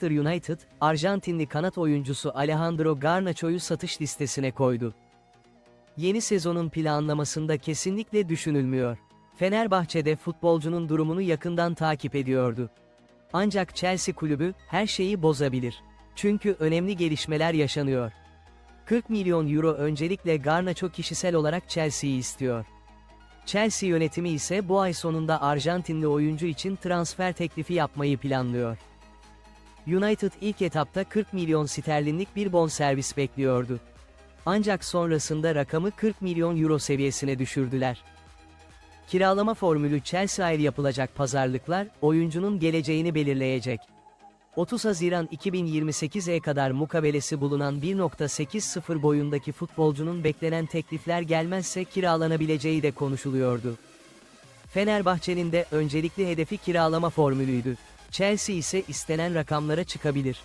Manchester United, Arjantinli kanat oyuncusu Alejandro Garnacho'yu satış listesine koydu. Yeni sezonun planlamasında kesinlikle düşünülmüyor. Fenerbahçe'de futbolcunun durumunu yakından takip ediyordu. Ancak Chelsea kulübü her şeyi bozabilir. Çünkü önemli gelişmeler yaşanıyor. 40 milyon euro öncelikle Garnacho kişisel olarak Chelsea'yi istiyor. Chelsea yönetimi ise bu ay sonunda Arjantinli oyuncu için transfer teklifi yapmayı planlıyor. United ilk etapta 40 milyon sterlinlik bir bonservis bekliyordu. Ancak sonrasında rakamı 40 milyon euro seviyesine düşürdüler. Kiralama formülü Chelsea ayrı yapılacak pazarlıklar, oyuncunun geleceğini belirleyecek. 30 Haziran 2028'e kadar mukabelesi bulunan 1.80 boyundaki futbolcunun beklenen teklifler gelmezse kiralanabileceği de konuşuluyordu. Fenerbahçe'nin de öncelikli hedefi kiralama formülüydü. Chelsea ise istenen rakamlara çıkabilir.